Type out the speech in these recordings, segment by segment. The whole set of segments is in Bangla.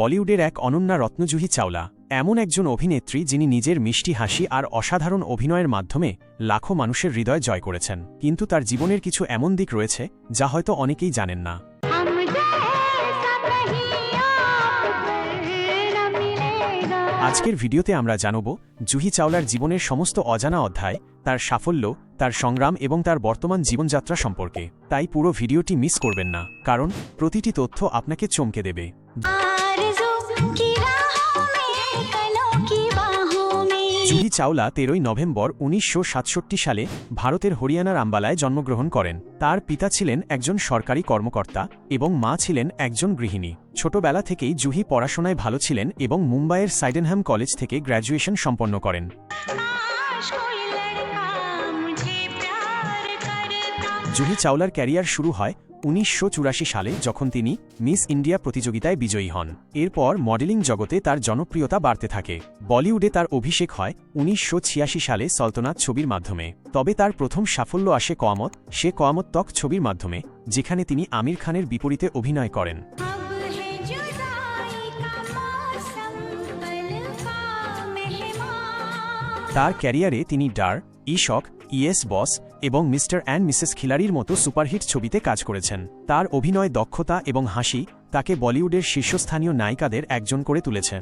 বলিউডের এক অনন্যা রত্নজুহি চাওলা এমন একজন অভিনেত্রী যিনি নিজের মিষ্টি হাসি আর অসাধারণ অভিনয়ের মাধ্যমে লাখো মানুষের হৃদয় জয় করেছেন। কিন্তু তার জীবনের কিছু এমন দিক রয়েছে যা হয়তো অনেকেই জানেন না। আজকের ভিডিওতে আমরা জানব জুহি চাওলার জীবনের সমস্ত অজানা অধ্যায় তার সাফল্য তার সংগ্রাম এবং তার বর্তমান জীবনযাত্রা সম্পর্কে। তাই পুরো ভিডিওটি মিস করবেন না কারণ প্রতিটি তথ্য আপনাকে চমকে দেবে। চাওলা তেরোই নভেম্বর উনিশশো সাতষট্টি সালে ভারতের হরিয়ানার আম্বালায় জন্মগ্রহণ করেন। তার পিতা ছিলেন একজন সরকারি কর্মকর্তা এবং মা ছিলেন একজন গৃহিণী। ছোটবেলা থেকেই জুহি পড়াশোনায় ভালো ছিলেন এবং মুম্বাইয়ের সাইডেনহ্যাম কলেজ থেকে গ্র্যাজুয়েশন সম্পন্ন করেন। জুহি চাওলার ক্যারিয়ার শুরু হয় উনিশশো চুরাশি সালে যখন তিনি মিস ইন্ডিয়া প্রতিযোগিতায় বিজয়ী হন, এরপর মডেলিং জগতে তার জনপ্রিয়তা বাড়তে থাকে। বলিউডে তার অভিষেক হয় উনিশশো ছিয়াশি সালে সলতনাথ ছবির মাধ্যমে। তবে তার প্রথম সাফল্য আসে কয়ামত, সে কয়ামত তক ছবির মাধ্যমে, যেখানে তিনি আমির খানের বিপরীতে অভিনয় করেন। তার ক্যারিয়ারে তিনি ডার, ইশক ইয়েস বস এবং মিস্টার অ্যান্ড মিসেস খিলারির মতো সুপারহিট ছবিতে কাজ করেছেন। তার অভিনয় দক্ষতা এবং হাসি তাকে বলিউডের শীর্ষস্থানীয় নায়িকাদের একজন করে তুলেছে।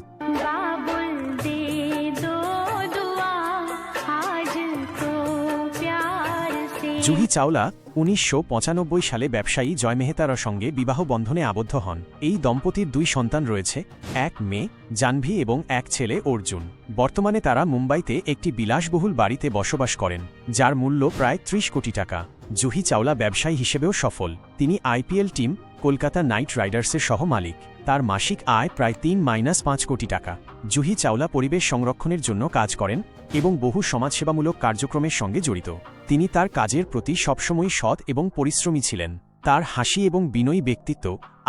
জুহি চাওলা উনিশশো পঁচানব্বই সালে ব্যবসায়ী জয় মেহতার সঙ্গে বিবাহ বন্ধনে আবদ্ধ হন। এই দম্পতির দুই সন্তান রয়েছে, এক মেয়ে জাহ্নভী এবং এক ছেলে অর্জুন। বর্তমানে তারা মুম্বাইতে একটি বিলাসবহুল বাড়িতে বসবাস করেন, যার মূল্য প্রায় ত্রিশ কোটি টাকা। জুহি চাওলা ব্যবসায়ী হিসেবেও সফল। তিনি আইপিএল টিম কলকাতা নাইট রাইডার্সের সহ মালিক তার মাসিক আয় প্রায় তিন মাইনাস পাঁচ কোটি টাকা। জুহি চাওলা পরিবেশ সংরক্ষণের জন্য কাজ করেন এবং বহু সমাজসেবামূলক কার্যক্রমের সঙ্গে জড়িত। তিনি তার কাজের প্রতি সবসময় সৎ এবং পরিশ্রমী ছিলেন। তার হাসি এবং বিনয়ী ব্যক্তিত্ব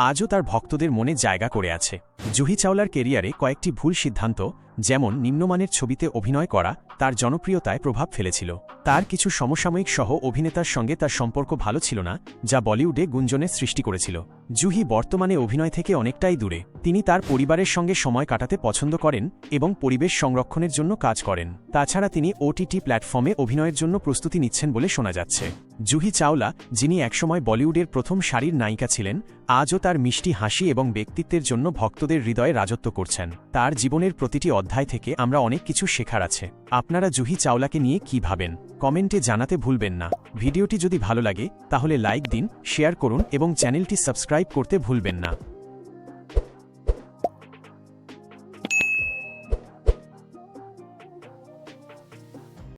আজও তার ভক্তদের মনে জায়গা করে আছে। জুহি চাওলার কেরিয়ারে কয়েকটি ভুল সিদ্ধান্ত, যেমন নিম্নমানের ছবিতে অভিনয় করা, তার জনপ্রিয়তায় প্রভাব ফেলেছিল। তার কিছু সমসাময়িক সহ অভিনেতার সঙ্গে তার সম্পর্ক ভালো ছিল না, যা বলিউডে গুঞ্জনের সৃষ্টি করেছিল। জুহি বর্তমানে অভিনয় থেকে অনেকটাই দূরে। তিনি তার পরিবারের সঙ্গে সময় কাটাতে পছন্দ করেন এবং পরিবেশ সংরক্ষণের জন্য কাজ করেন। তাছাড়া তিনি ওটিটি প্ল্যাটফর্মে অভিনয়ের জন্য প্রস্তুতি নিচ্ছেন বলে শোনা যাচ্ছে। জুহি চাওলা, যিনি একসময় বলিউডের প্রথম সারির নায়িকা ছিলেন আজও তার মিষ্টি হাসি এবং ব্যক্তিত্বের জন্য ভক্তদের হৃদয়ে রাজত্ব করছেন। তার জীবনের প্রতিটি অধ্যায় থেকে আমরা অনেক কিছু শেখার আছে। আপনারা জুহি চাওলাকে নিয়ে কি ভাবেন? কমেন্টে জানাতে ভুলবেন না। ভিডিওটি যদি ভালো লাগে, তাহলে লাইক দিন, শেয়ার করুন এবং চ্যানেলটি সাবস্ক্রাইব করতে ভুলবেন না।